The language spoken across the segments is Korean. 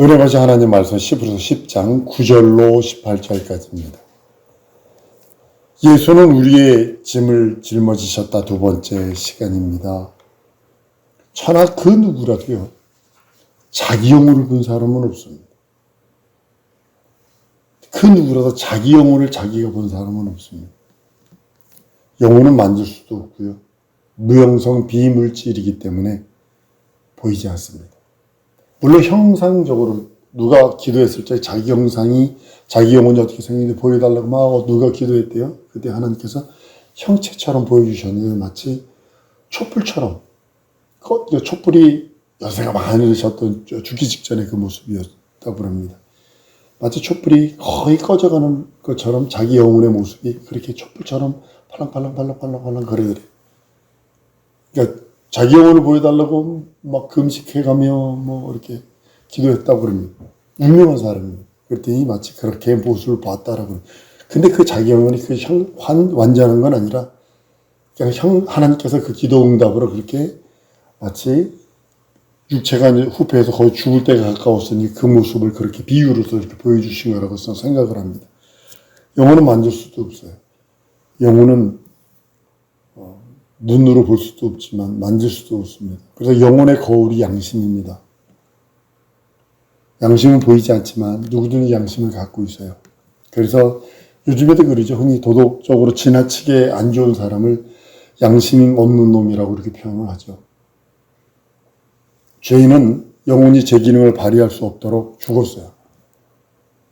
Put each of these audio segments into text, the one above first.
은혜가시 하나님 말씀 10에서 10장 9절로 18절까지입니다. 예수는 우리의 짐을 짊어지셨다 두 번째 시간입니다. 천하 그 누구라도요, 자기 영혼을 본 사람은 없습니다. 그 누구라도 자기 영혼을 자기가 본 사람은 없습니다. 영혼은 만질 수도 없고요. 무형성 비물질이기 때문에 보이지 않습니다. 물론 형상적으로 누가 기도했을 때 자기 형상이 자기 영혼이 어떻게 생긴지 보여달라고 막 누가 기도했대요. 그때 하나님께서 형체처럼 보여주셨는데 마치 촛불처럼 그 촛불이 연세가 많으셨던 죽기 직전의 그 모습이었다고 합니다. 마치 촛불이 거의 꺼져가는 것처럼 자기 영혼의 모습이 그렇게 촛불처럼 팔랑팔랑팔랑팔랑팔랑 거리더래. 그러니까 자기 영혼을 보여달라고 막 금식해가며 뭐 이렇게 기도했다고 그럽니다. 유명한 사람입니다. 그랬더니 마치 그렇게 모습을 봤다라고. 근데 그 자기 영혼이 그 형, 환, 완전한 건 아니라 그냥 형, 하나님께서 그 기도 응답으로 그렇게 마치 육체가 후패해서 거의 죽을 때가 가까웠으니 그 모습을 그렇게 비유로서 이렇게 보여주신 거라고 생각을 합니다. 영혼은 만질 수도 없어요. 영혼은 눈으로 볼 수도 없지만 만질 수도 없습니다. 그래서 영혼의 거울이 양심입니다. 양심은 보이지 않지만 누구든지 양심을 갖고 있어요. 그래서 요즘에도 그러죠. 흔히 도덕적으로 지나치게 안 좋은 사람을 양심 없는 놈이라고 이렇게 표현을 하죠. 죄인은 영혼이 제 기능을 발휘할 수 없도록 죽었어요.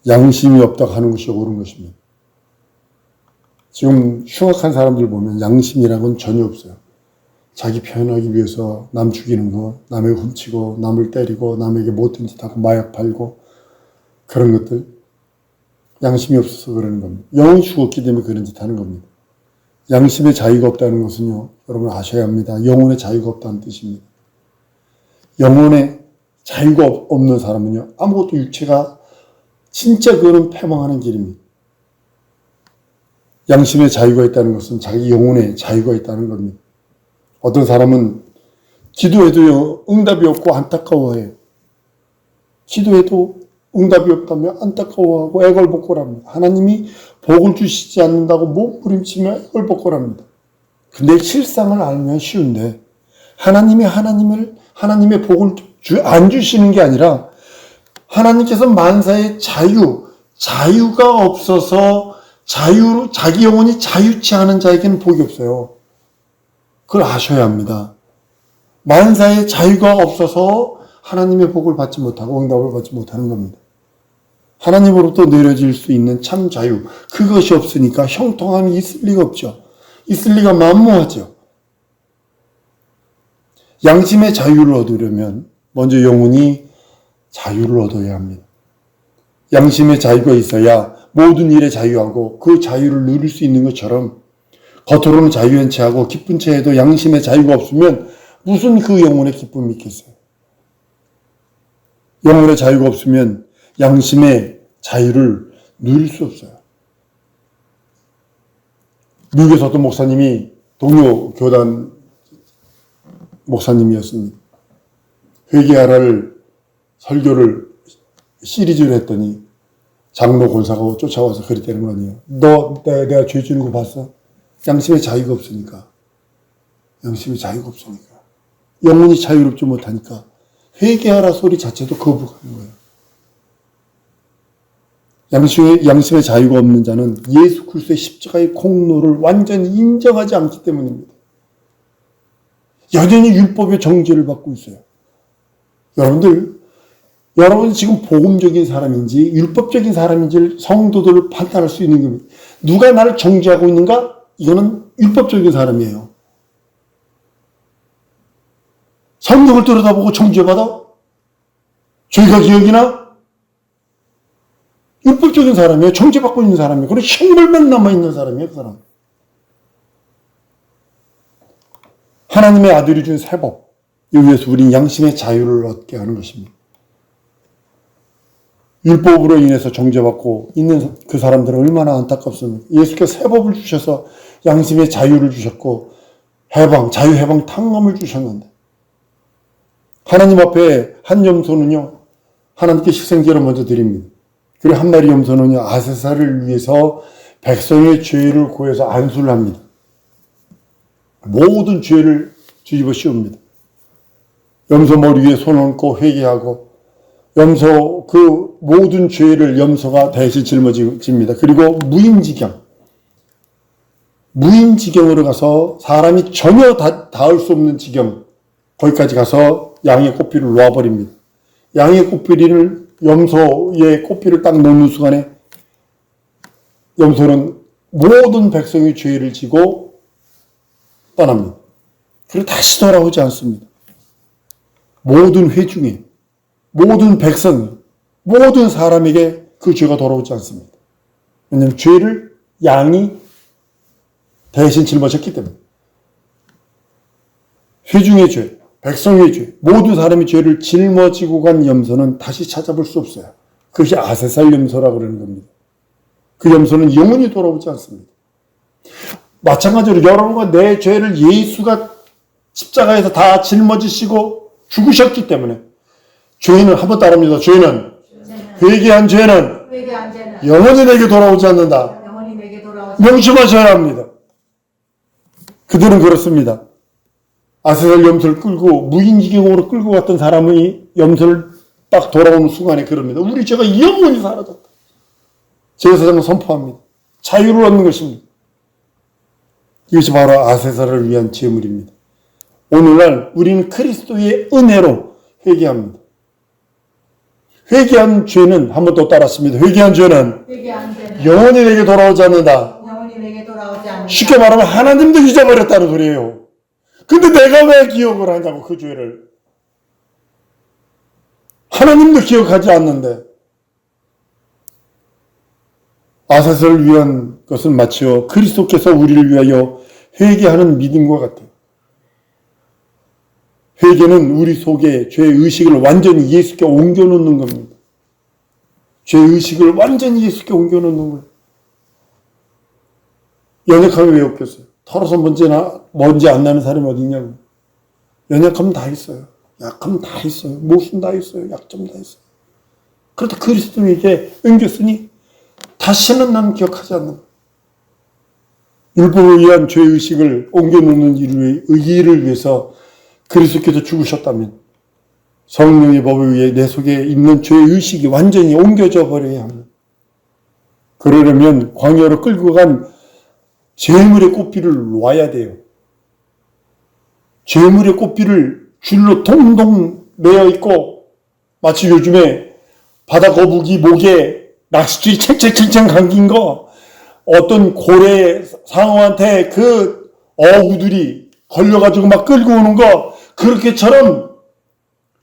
양심이 없다고 하는 것이 옳은 것입니다. 지금 흉악한 사람들 보면 양심이라는 건 전혀 없어요. 자기 표현하기 위해서 남 죽이는 거, 남을 훔치고, 남을 때리고, 남에게 못된 짓 하고, 마약 팔고, 그런 것들. 양심이 없어서 그러는 겁니다. 영혼이 죽었기 때문에 그런 짓 하는 겁니다. 양심의 자유가 없다는 것은요, 여러분 아셔야 합니다. 영혼의 자유가 없다는 뜻입니다. 영혼의 자유가 없는 사람은요, 아무것도 육체가 진짜 그거는 패망하는 길입니다. 양심의 자유가 있다는 것은 자기 영혼의 자유가 있다는 겁니다. 어떤 사람은 기도해도요, 응답이 없고 안타까워해요. 기도해도 응답이 없다면 안타까워하고 애걸복걸합니다. 하나님이 복을 주시지 않는다고 몸부림치며 애걸복걸합니다. 근데 실상을 알면 쉬운데 하나님이 하나님을 하나님의 복을 주, 안 주시는 게 아니라 하나님께서 만사의 자유, 자유가 없어서 자유, 자기 영혼이 자유치 않은 자에게는 복이 없어요. 그걸 아셔야 합니다. 만사의 자유가 없어서 하나님의 복을 받지 못하고 응답을 받지 못하는 겁니다. 하나님으로부터 내려질 수 있는 참 자유, 그것이 없으니까 형통함이 있을 리가 없죠. 있을 리가 만무하죠. 양심의 자유를 얻으려면 먼저 영혼이 자유를 얻어야 합니다. 양심의 자유가 있어야 모든 일에 자유하고 그 자유를 누릴 수 있는 것처럼 겉으로는 자유한 채하고 기쁜 채에도 양심의 자유가 없으면 무슨 그 영혼의 기쁨이 있겠어요? 영혼의 자유가 없으면 양심의 자유를 누릴 수 없어요. 미국에서 어떤 목사님이 동료 교단 목사님이었습니다. 회개하라를 설교를 시리즈를 했더니 장로 권사가 쫓아와서 그랬다는 거 아니에요. 너 내가, 내가 죄 지는 거 봤어? 양심의 자유가 없으니까. 양심의 자유가 없으니까. 영혼이 자유롭지 못하니까 회개하라 소리 자체도 거부하는 거예요. 양심의, 양심의 자유가 없는 자는 예수 그리스도의 십자가의 공로를 완전히 인정하지 않기 때문입니다. 여전히 율법의 정죄를 받고 있어요. 여러분들, 여러분 지금 복음적인 사람인지 율법적인 사람인지 성도들을 판단할 수 있는 겁니다. 누가 나를 정죄하고 있는가? 이거는 율법적인 사람이에요. 성경을 들여다보고 정죄받아? 죄가 기억이나? 율법적인 사람이에요. 정죄받고 있는 사람이에요. 그리고 형벌만 남아있는 사람이에요. 그 사람. 하나님의 아들이 준 세법. 여기에서 우린 양심의 자유를 얻게 하는 것입니다. 율법으로 인해서 정죄받고 있는 그 사람들은 얼마나 안타깝습니까? 예수께서 세법을 주셔서 양심의 자유를 주셨고 해방, 자유 해방 탕감을 주셨는데 하나님 앞에 한 염소는요 하나님께 식생제를 먼저 드립니다. 그리고 한 마리 염소는요, 아세사를 위해서 백성의 죄를 구해서 안수를 합니다. 모든 죄를 뒤집어 씌웁니다. 염소 머리 위에 손 얹고 회개하고 염소 그 모든 죄를 염소가 대신 짊어집니다. 그리고 무인지경 무인지경으로 가서 사람이 전혀 다, 닿을 수 없는 지경 거기까지 가서 양의 꼬피를 놓아버립니다. 양의 꼬피를 염소의 꼬피를 딱 놓는 순간에 염소는 모든 백성의 죄를 지고 떠납니다. 그리고 다시 돌아오지 않습니다. 모든 회중에, 모든 백성, 모든 사람에게 그 죄가 돌아오지 않습니다. 왜냐하면 죄를 양이 대신 짊어졌기 때문에. 회중의 죄, 백성의 죄, 모든 사람의 죄를 짊어지고 간 염소는 다시 찾아볼 수 없어요. 그것이 아세살 염소라고 그러는 겁니다. 그 염소는 영원히 돌아오지 않습니다. 마찬가지로 여러분과 내 죄를 예수가 십자가에서 다 짊어지시고 죽으셨기 때문에 죄인은 한번 따릅니다. 죄는 회개한 죄는 영원히 내게 돌아오지 않는다. 명심하셔야 합니다. 그들은 그렇습니다. 아세살 염소를 끌고 무인지경으로 끌고 갔던 사람이 염소를 딱 돌아오는 순간에 그럽니다. 우리 죄가 영원히 사라졌다. 제사장은 선포합니다. 자유를 얻는 것입니다. 이것이 바로 아세살을 위한 제물입니다. 오늘날 우리는 그리스도의 은혜로 회개합니다. 회개한 죄는 한 번 더 따랐습니다. 회개한 죄는 회개한 자는 영원히 내게 돌아오지 않는다. 영원히 내게 돌아오지 않는다. 쉽게 말하면 하나님도 잊어버렸다는 소리예요. 근데 내가 왜 기억을 하냐고 그 죄를. 하나님도 기억하지 않는데. 아사스를 위한 것은 마치요 그리스도께서 우리를 위하여 회개하는 믿음과 같아요. 회개는 우리 속에 죄의 의식을 완전히 예수께 옮겨놓는 겁니다. 죄의 의식을 완전히 예수께 옮겨놓는 거예요. 연약하면 왜 없겠어요? 털어서 먼지나, 먼지 안 나는 사람이 어디 있냐고. 연약하면 다 있어요. 약하면 다 있어요. 모순 다 있어요. 약점 다 있어요. 그렇다 그리스도에게 옮겼으니 다시는 나는 기억하지 않는 거예요. 율법에 의한 죄의식을 옮겨놓는 일을 위해서 그리스도께서 죽으셨다면 성령의 법에 의해 내 속에 있는 죄의식이 완전히 옮겨져 버려야 합니다. 그러려면 광야로 끌고 간 재물의 꽃비를 놔야 돼요. 재물의 꽃비를 줄로 동동 매어 있고 마치 요즘에 바다 거북이 목에 낚싯줄이 챙챙챙챙 감긴 거 어떤 고래 상어한테 그 어우들이 걸려가지고 막 끌고 오는 거 그렇게처럼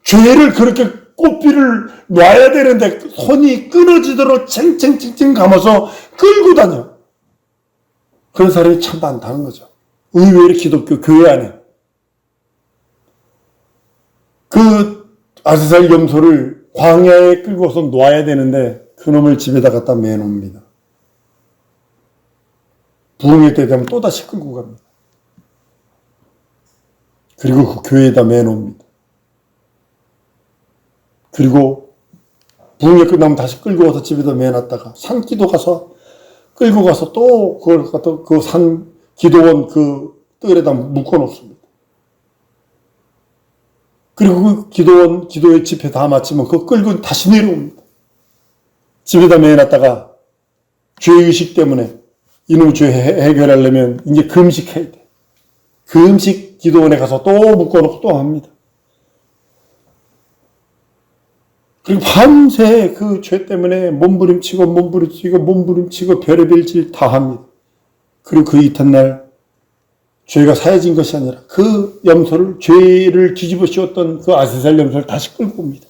죄를 그렇게 꽃비를 놔야 되는데 손이 끊어지도록 챙챙챙챙 감아서 끌고 다녀. 그런 사람이 참 많다는 거죠. 의외로 기독교 교회 안에. 그 아세살 염소를 광야에 끌고서 놔야 되는데 그놈을 집에다 갖다 매놓습니다. 부흥회 때 되면 또다시 끌고 갑니다. 그리고 그 교회에다 매놓습니다. 그리고 부흥회 끝나면 다시 끌고 와서 집에다 매놨다가 산기도 가서 끌고 가서 또 그걸 갖다 그 산 기도원 그 뜰에다 묶어 놓습니다. 그리고 그 기도원 기도회 집회 다 마치면 그 끌고 다시 내려옵니다. 집에다 매놨다가 죄의식 때문에 이놈 죄 해결하려면 이제 금식해야 돼. 금식 기도원에 가서 또 묶어놓고 또 합니다. 그리고 밤새 그 죄 때문에 몸부림치고 몸부림치고 몸부림치고 별의별 짓 다 합니다. 그리고 그 이튿날 죄가 사해진 것이 아니라 그 염소를 죄를 뒤집어 씌웠던 그 아세살 염소를 다시 끌고 옵니다.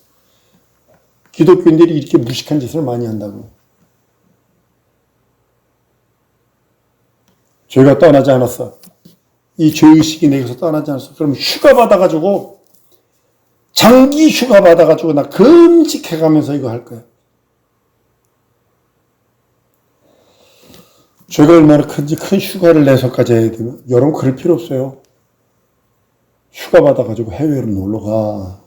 기독교인들이 이렇게 무식한 짓을 많이 한다고. 죄가 떠나지 않았어. 이 죄의식이 내게서 떠나지 않았어. 그럼 휴가 받아가지고 장기 휴가 받아가지고 나 금식해가면서 이거 할 거야. 죄가 얼마나 큰지 큰 휴가를 내서까지 해야 되면 여러분 그럴 필요 없어요. 휴가 받아가지고 해외로 놀러 가.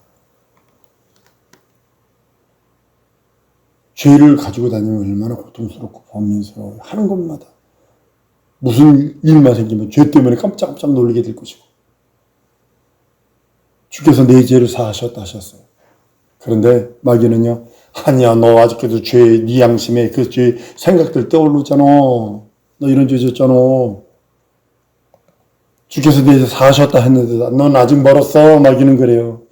죄를 가지고 다니면 얼마나 고통스럽고 범민스러워요. 하는 것마다. 무슨 일만 생기면 죄 때문에 깜짝깜짝 놀리게 될 것이고. 주께서 내 죄를 사하셨다 하셨어요. 그런데 마귀는요, 아니야, 너 아직까지 죄, 네 양심에 그 죄 생각들 떠오르잖아. 너 이런 죄 졌잖아. 주께서 내 죄 사하셨다 했는데, 넌 아직 멀었어. 마귀는 그래요.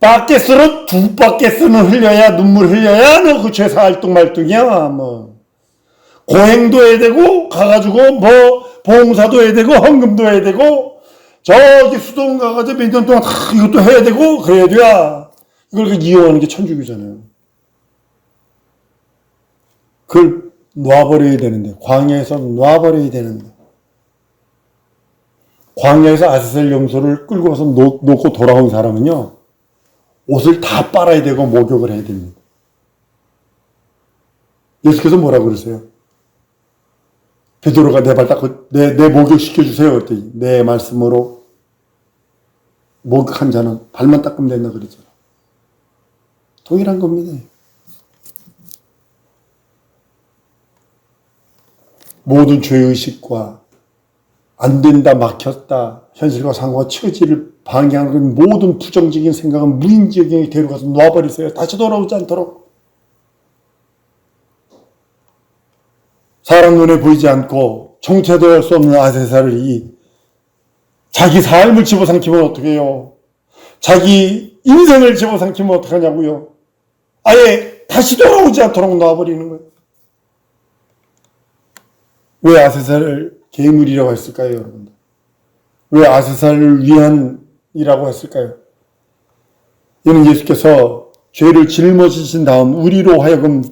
바켓으로 두 바켓은 흘려야, 눈물 흘려야 너 그 죄 사할 뚱말뚱이야, 뭐. 고행도 해야 되고, 가가지고 뭐, 봉사도 해야 되고, 헌금도 해야 되고, 저기 수도원 가가지고 몇 년 동안 다 이것도 해야 되고, 그래야 돼야. 이걸 그 이용하는 게 천주교잖아요. 그걸 놔버려야 되는데, 광야에서 놔버려야 되는데, 광야에서 아스셀 염소를 끌고 와서 놓, 놓고 돌아온 사람은요, 옷을 다 빨아야 되고 목욕을 해야 됩니다. 예수께서 뭐라 그러세요? 베드로가 내 발 닦고 내, 내 목욕 시켜주세요. 그랬더니 내 말씀으로 목욕한 자는 발만 닦으면 된다 그랬잖아. 동일한 겁니다. 모든 죄의식과 안 된다, 막혔다, 현실과 상관과 처지를 방해하는 모든 부정적인 생각은 무인지역에 데려가서 놔버리세요. 다시 돌아오지 않도록. 사람 눈에 보이지 않고 정체도 할 수 없는 아세사를 이 자기 삶을 집어삼키면 어떡해요? 자기 인생을 집어삼키면 어떡하냐고요? 아예 다시 돌아오지 않도록 놔버리는 거예요. 왜 아세사를 괴물이라고 했을까요, 여러분들? 왜 아세사를 위한이라고 했을까요? 이는 예수께서 죄를 짊어지신 다음 우리로 하여금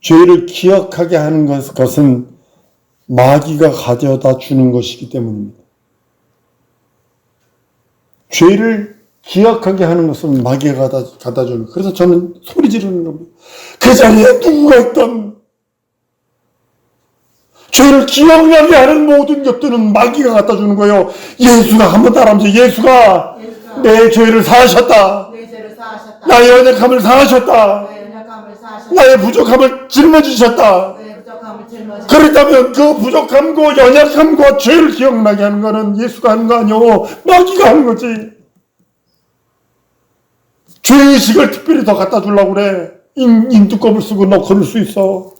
죄를 기억하게 하는 것- 것은 마귀가 가져다 주는 것이기 때문입니다. 죄를 기억하게 하는 것은 마귀가 가다, 가다 주는. 그래서 저는 소리 지르는 겁니다. 그 자리에 누구가 있던 죄를 기억나게 하는 모든 것들은 마귀가 갖다 주는 거예요. 예수가 한번 따라하면서 예수가 예수가 내 죄를 사하셨다. 내 죄를 사하셨다. 나의 연약함을 사하셨다. 나 나의 부족함을 짊어지셨다. 그렇다면 그 부족함과 연약함과 죄를 기억나게 하는 것은 예수가 하는 거 아니오. 마귀가 하는 거지. 죄의식을 특별히 더 갖다 주려고 그래. 인, 인두껍을 쓰고 너 그럴 수 있어.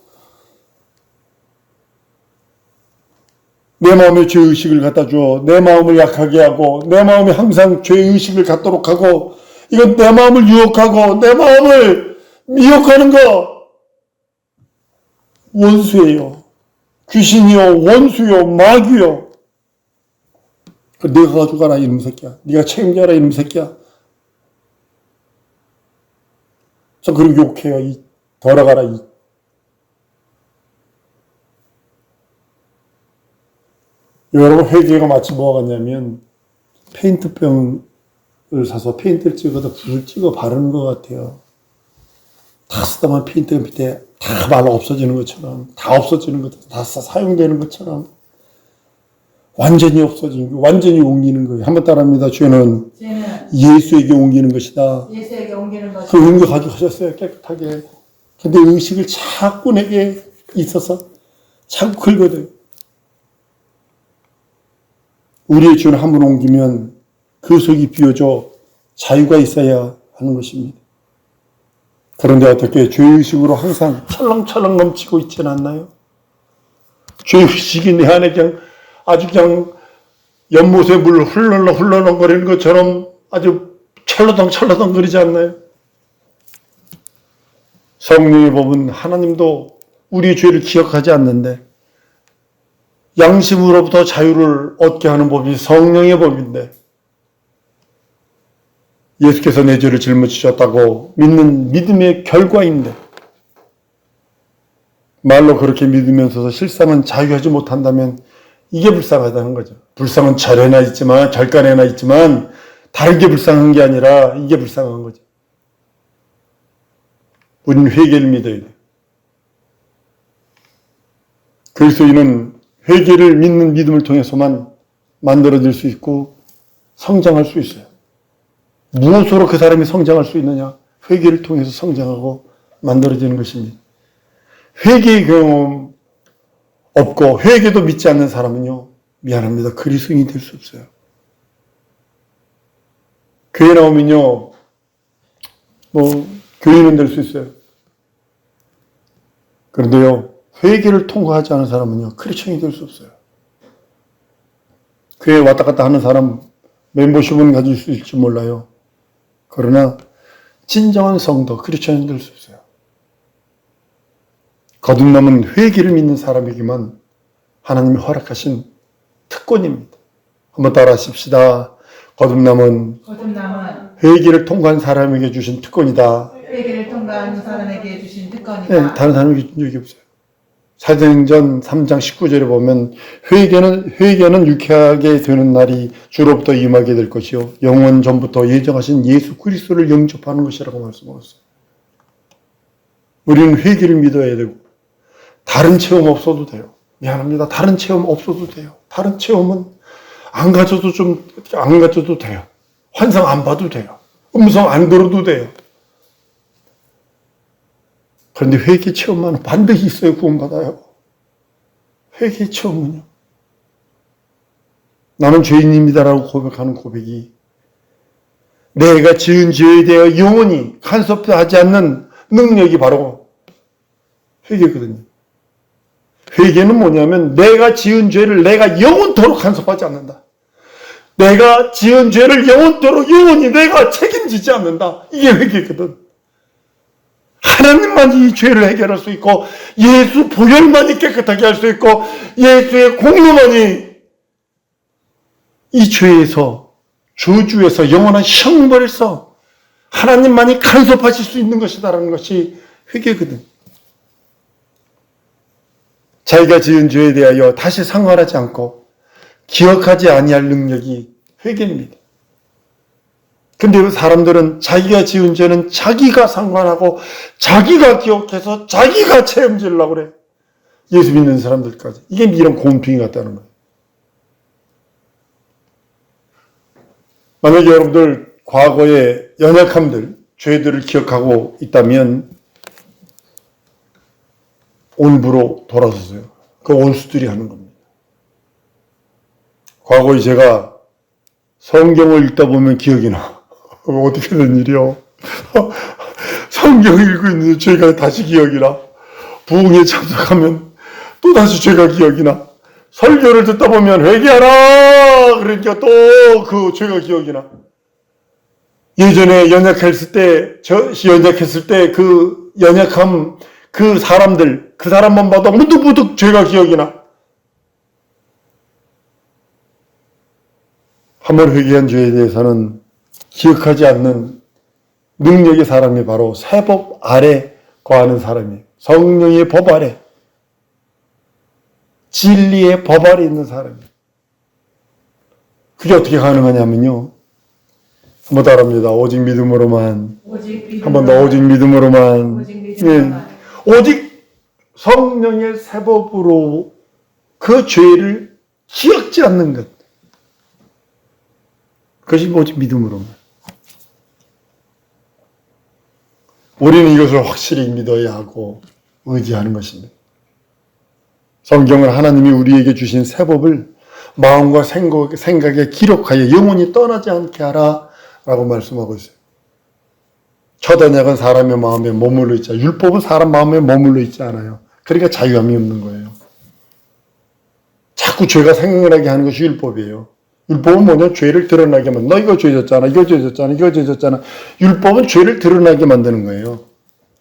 내 마음에 죄의식을 갖다 줘. 내 마음을 약하게 하고, 내 마음에 항상 죄의식을 갖도록 하고, 이건 내 마음을 유혹하고, 내 마음을 미혹하는 거, 원수예요. 귀신이요, 원수요, 마귀요. 그 내가 가져가라, 이놈 새끼야. 네가 책임져라, 이놈 새끼야. 저 그리고 욕해요. 이, 돌아가라, 이. 여러분, 회개가 마치 뭐가 같냐면, 페인트병을 사서 페인트를 찍어서 붓을 찍어 바르는 것 같아요. 다 쓰다만 페인트 밑에 다 말라 없어지는 것처럼, 다 없어지는 것, 다 사- 사용되는 것처럼, 완전히 없어지는, 거, 완전히 옮기는 거예요. 한번 따라합니다. 죄는 예수에게 옮기는 것이다. 예수에게 옮기는 것이 그 의미 가져가셨어요. 깨끗하게. 근데 의식을 자꾸 내게 있어서 자꾸 긁어대요. 우리의 죄는 한번 옮기면 그 속이 비어져 자유가 있어야 하는 것입니다. 그런데 어떻게 죄의식으로 항상 철렁철렁 넘치고 있지는 않나요? 죄의식이 내 안에 그냥 아주 그냥 연못에 물 흘러러 흘러렁거리는 것처럼 아주 철러덩 철러덩 거리지 않나요? 성령의 법은 하나님도 우리의 죄를 기억하지 않는데 양심으로부터 자유를 얻게 하는 법이 성령의 법인데 예수께서 내 죄를 짊어지셨다고 믿는 믿음의 결과인데 말로 그렇게 믿으면서도 실상은 자유하지 못한다면 이게 불쌍하다는 거죠. 불쌍은 절에나 있지만 절간에나 있지만 다른 게 불쌍한 게 아니라 이게 불쌍한 거죠. 우리는 회개를 믿어야 돼. 그리스도인은 회개를 믿는 믿음을 통해서만 만들어질 수 있고 성장할 수 있어요. 무엇으로 그 사람이 성장할 수 있느냐? 회개를 통해서 성장하고 만들어지는 것입니다. 회개의 경험 없고 회개도 믿지 않는 사람은요. 미안합니다. 그리스도인이 될 수 없어요. 교회 나오면요. 뭐 교인은 될 수 있어요. 그런데요. 회개를 통과하지 않은 사람은요. 크리스천이 될 수 없어요. 교회 왔다 갔다 하는 사람 멤버십은 가질 수 있을지 몰라요. 그러나 진정한 성도 크리스천이 될수 있어요. 거듭남은 회개를 믿는 사람에게만 하나님이 허락하신 특권입니다. 한번 따라 하십시다. 거듭남은 거듭남은 회개를 통과한 사람에게 주신 특권이다. 회개를 통과한 사람에게 주신 네, 특권이다. 다른 사람에게 준 적이 없어요. 사도행전 3장 19절에 보면 회개는 회개는 유쾌하게 되는 날이 주로부터 임하게 될 것이요 영원 전부터 예정하신 예수 그리스도를 영접하는 것이라고 말씀하셨어요. 우리는 회개를 믿어야 되고 다른 체험 없어도 돼요. 미안합니다. 다른 체험 없어도 돼요. 다른 체험은 안 가져도 좀 안 가져도 돼요. 환상 안 봐도 돼요. 음성 안 들어도 돼요. 그런데 회개 체험만은 반드시 있어야 구원받아요. 회개 체험은요. 나는 죄인입니다라고 고백하는 고백이 내가 지은 죄에 대해 영원히 간섭하지 않는 능력이 바로 회개거든요. 회개는 뭐냐면 내가 지은 죄를 내가 영원토록 간섭하지 않는다. 내가 지은 죄를 영원토록 영원히 내가 책임지지 않는다. 이게 회개거든. 하나님만이 이 죄를 해결할 수 있고 예수 보혈만이 깨끗하게 할 수 있고 예수의 공로만이 이 죄에서 저주에서 영원한 형벌에서 하나님만이 간섭하실 수 있는 것이다라는 것이 회개거든. 자기가 지은 죄에 대하여 다시 상환하지 않고 기억하지 아니할 능력이 회개입니다. 근데 사람들은 자기가 지은 죄는 자기가 상관하고 자기가 기억해서 자기가 책임지려고 그래. 예수 믿는 사람들까지. 이게 이런 공평이 같다는 거예요. 만약에 여러분들 과거의 연약함들, 죄들을 기억하고 있다면 온부로 돌아서세요. 그 원수들이 하는 겁니다. 과거에 제가 성경을 읽다 보면 기억이 나. 어떻게 된 일이요? 성경 읽고 있는데 죄가 다시 기억이 나. 부흥에 참석하면 또 다시 죄가 기억이 나. 설교를 듣다 보면 회개하라! 그러니까 또 그 죄가 기억이 나. 예전에 연약했을 때, 저, 연약했을 때 그 연약함, 그 사람들, 그 사람만 봐도 문득문득 죄가 기억이 나. 한 번 회개한 죄에 대해서는 기억하지 않는 능력의 사람이 바로 세법 아래 거하는 사람이에요. 성령의 법 아래, 진리의 법 아래 있는 사람이에요. 그게 어떻게 가능하냐면요. 한 번 따라합니다. 오직 믿음으로만. 오직 한번 더 오직 믿음으로만. 오직 믿음으로만. 예. 오직 성령의 세법으로 그 죄를 기억지 않는 것. 그것이 오직 믿음으로만. 우리는 이것을 확실히 믿어야 하고 의지하는 것입니다. 성경은 하나님이 우리에게 주신 세법을 마음과 생각, 생각에 기록하여 영원히 떠나지 않게 하라 라고 말씀하고 있어요. 첫 언약은 사람의 마음에 머물러 있지 않아요. 율법은 사람 마음에 머물러 있지 않아요. 그러니까 자유함이 없는 거예요. 자꾸 죄가 생각나게 하는 것이 율법이에요. 율법은 뭐냐? 죄를 드러나게 만든. 너 이거 죄졌잖아. 이거 죄졌잖아. 이거 죄졌잖아. 율법은 죄를 드러나게 만드는 거예요.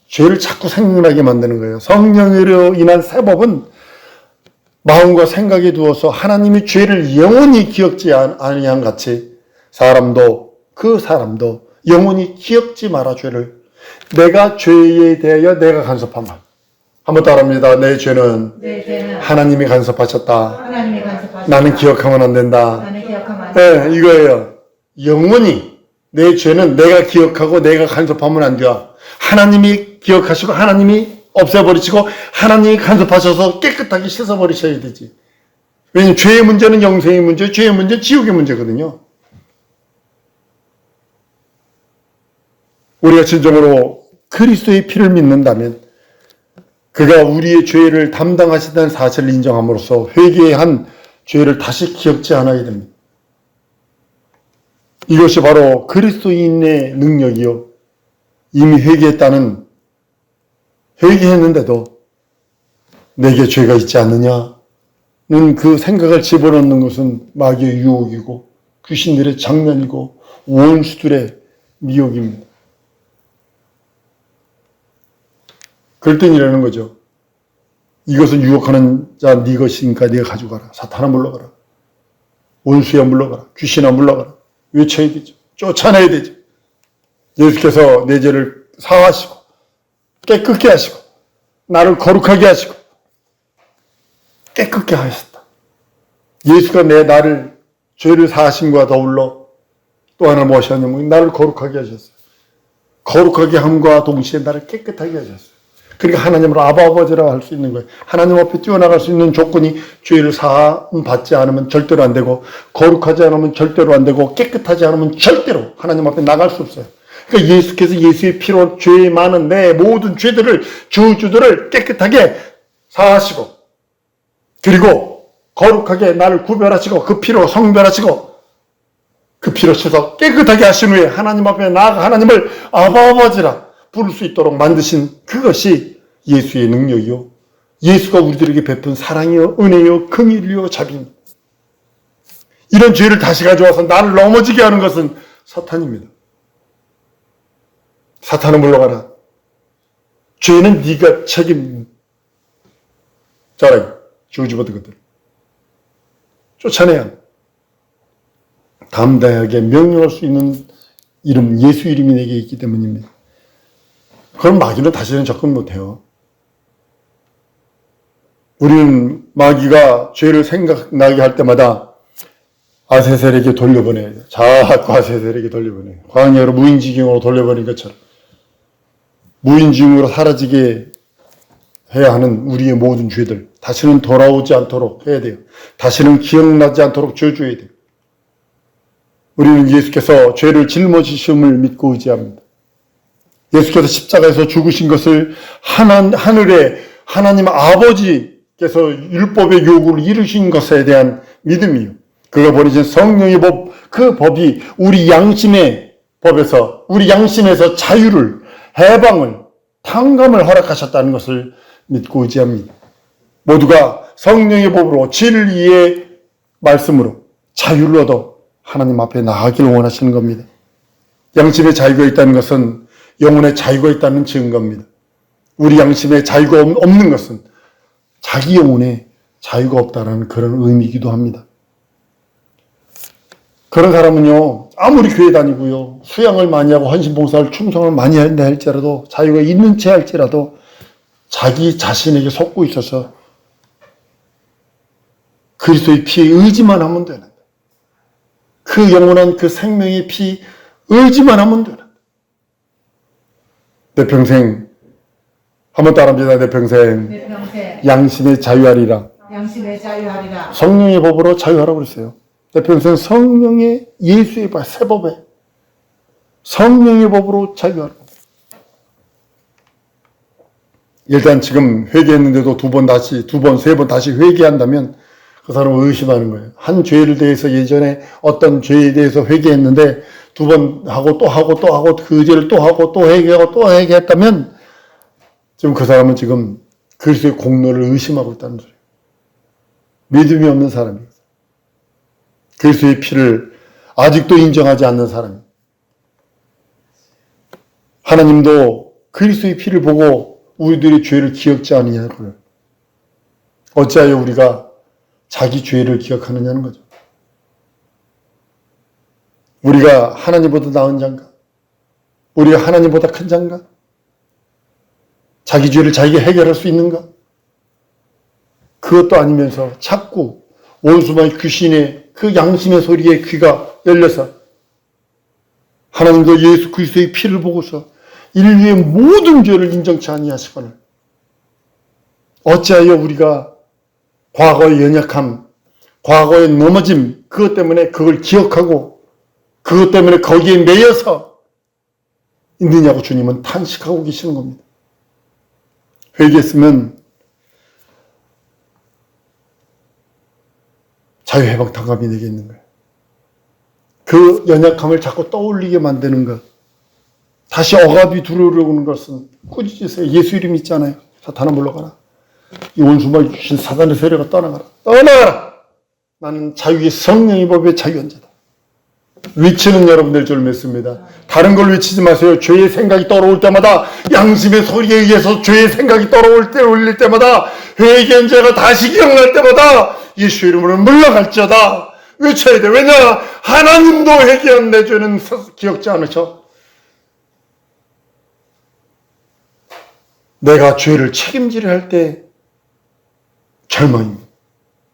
죄를 자꾸 생각나게 만드는 거예요. 성령으로 인한 세법은 마음과 생각에 두어서 하나님이 죄를 영원히 기억지 아니한 같이 사람도 그 사람도 영원히 기억지 마라 죄를 내가 죄에 대하여 내가 간섭함아 한번 따라합니다. 내 죄는 내 죄는 하나님이 간섭하셨다. 하나님이 간섭하셨다. 나는 기억하면 안 된다. 나는 기억하면 안 네, 이거예요. 영원히 내 죄는 내가 기억하고 내가 간섭하면 안 돼요. 하나님이 기억하시고 하나님이 없애버리시고 하나님이 간섭하셔서 깨끗하게 씻어버리셔야 되지. 왜냐면 죄의 문제는 영생의 문제, 죄의 문제는 지옥의 문제거든요. 우리가 진정으로 그리스도의 피를 믿는다면 그가 우리의 죄를 담당하시다는 사실을 인정함으로써 회개한 죄를 다시 기억지 않아야 됩니다. 이것이 바로 그리스도인의 능력이요. 이미 회개했다는 회개했는데도 내게 죄가 있지 않느냐는 그 생각을 집어넣는 것은 마귀의 유혹이고 귀신들의 장난이고 원수들의 미혹입니다. 이러는 거죠. 이것을 유혹하는 자 네 것이니까 네가 가져가라. 사탄아 물러가라. 원수야 물러가라. 귀신아 물러가라. 외쳐야 되죠. 쫓아내야 되죠. 예수께서 내 죄를 사하시고 깨끗게 하시고 나를 거룩하게 하시고 깨끗게 하셨다. 예수가 내 나를 죄를 사하심과 더불어 또 하나 무엇이었냐면 나를 거룩하게 하셨어요. 거룩하게 함과 동시에 나를 깨끗하게 하셨어요. 그러니까 하나님을 아바 아버지라고 할 수 있는 거예요. 하나님 앞에 뛰어나갈 수 있는 조건이 죄를 사함 받지 않으면 절대로 안 되고 거룩하지 않으면 절대로 안 되고 깨끗하지 않으면 절대로 하나님 앞에 나갈 수 없어요. 그러니까 예수께서 예수의 피로 죄 많은 내 모든 죄들을 저주들을 깨끗하게 사하시고 그리고 거룩하게 나를 구별하시고 그 피로 성별하시고 그 피로 씻어 깨끗하게 하신 후에 하나님 앞에 나아가 하나님을 아바 아버지라 부를 수 있도록 만드신 그것이 예수의 능력이요. 예수가 우리들에게 베푼 사랑이요, 은혜요, 긍일이요, 자비입니다. 이런 죄를 다시 가져와서 나를 넘어지게 하는 것은 사탄입니다. 사탄은 물러가라. 죄는 네가 책임 자라 저주받은 것들 쫓아내야. 담대하게 명령할 수 있는 이름 예수 이름이 내게 있기 때문입니다. 그럼 마귀는 다시는 접근 못해요. 우리는 마귀가 죄를 생각나게 할 때마다 아세셀에게 돌려보내야 돼. 자꾸 아세셀에게 돌려보내요. 광야로 무인지경으로 돌려보낸 것처럼. 무인지경으로 사라지게 해야 하는 우리의 모든 죄들. 다시는 돌아오지 않도록 해야 돼요. 다시는 기억나지 않도록 저주해야 돼요. 우리는 예수께서 죄를 짊어지심을 믿고 의지합니다. 예수께서 십자가에서 죽으신 것을 하나, 하늘에 하나님 아버지께서 율법의 요구를 이루신 것에 대한 믿음이요. 그가 보내신 성령의 법, 그 법이 우리 양심의 법에서, 우리 양심에서 자유를, 해방을, 탕감을 허락하셨다는 것을 믿고 의지합니다. 모두가 성령의 법으로 진리의 말씀으로 자유를 얻어 하나님 앞에 나아가기를 원하시는 겁니다. 양심의 자유가 있다는 것은 영혼의 자유가 있다는 증거입니다. 우리 양심에 자유가 없- 없는 것은 자기 영혼에 자유가 없다는 그런 의미이기도 합니다. 그런 사람은요, 아무리 교회 다니고요, 수양을 많이 하고 헌신봉사를 충성을 많이 한다 할지라도, 자유가 있는 채 할지라도, 자기 자신에게 속고 있어서 그리스도의 피에 의지만 하면 되는데, 그 영원한 그 생명의 피 의지만 하면 되는데, 내 평생, 한번 따라합니다. 내 평생, 내 평생 양심의 자유하리라. 양심의 자유하리라. 성령의 법으로 자유하라고 그랬어요. 내 평생 성령의 예수의 법, 새 법에 성령의 법으로 자유하라. 일단 지금 회개했는데도 두 번 다시, 두 번, 세 번 다시 회개한다면 그 사람은 의심하는 거예요. 한 죄를 대해서 예전에 어떤 죄에 대해서 회개했는데 두 번 하고 또 하고 또 하고 그 죄를 또 하고 또 회개하고 또 회개했다면 지금 그 사람은 지금 그리스도의 공로를 의심하고 있다는 소리예요. 믿음이 없는 사람이에요. 그리스도의 피를 아직도 인정하지 않는 사람이에요. 하나님도 그리스도의 피를 보고 우리들의 죄를 기억지 아니냐고요. 어찌하여 우리가 자기 죄를 기억하느냐는 거죠. 우리가 하나님보다 나은 자인가? 우리가 하나님보다 큰 자인가? 자기 죄를 자기가 해결할 수 있는가? 그것도 아니면서 자꾸 원수마의 귀신의 그 양심의 소리에 귀가 열려서 하나님도 예수 그리스도의 피를 보고서 인류의 모든 죄를 인정치 아니하시거늘 어찌하여 우리가 과거의 연약함, 과거의 넘어짐 그것 때문에 그걸 기억하고 그것 때문에 거기에 매여서 있느냐고 주님은 탄식하고 계시는 겁니다. 회개했으면 자유해방 당감이 내게 있는 거예요. 그 연약함을 자꾸 떠올리게 만드는 것. 다시 억압이 들어오는 것은 꾸짖으세요. 예수 이름 있잖아요. 사탄아 물러가라. 이 원수마 주신 사단의 세력가 떠나가라. 떠나가라! 나는 자유의 성령의 법의 자유한자다. 위치는 여러분들 줄 믿습니다. 다른 걸 외치지 마세요. 죄의 생각이 떠오를 때마다 양심의 소리에 의해서 죄의 생각이 떠오를 때 올릴 때마다 회개한 자가 다시 기억날 때마다 예수 이름으로 물러갈지어다. 외쳐야 돼. 왜냐? 하나님도 회개한 내 죄는 기억지 않으셔. 내가 죄를 책임지려 할 때 절망입니다.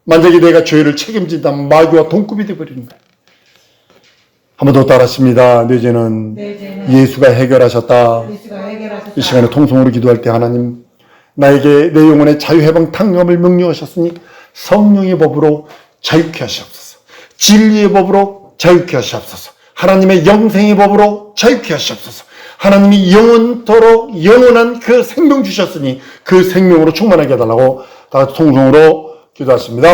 만약에 내가 죄를 책임진다면 마귀와 동급이 되어버리는 거예요. 한번더 예수가 해결하셨다. 예수가 해결하셨다. 이 시간에 통성으로 기도할 때 하나님 나에게 내 영혼의 자유해방 탕감을 명령하셨으니 성령의 법으로 자유케 하시옵소서. 진리의 법으로 자유케 하시옵소서. 하나님의 영생의 법으로 자유케 하시옵소서. 하나님이 영원토록 영원한 그 생명 주셨으니 그 생명으로 충만하게 해달라고 다 통성으로 기도하십니다.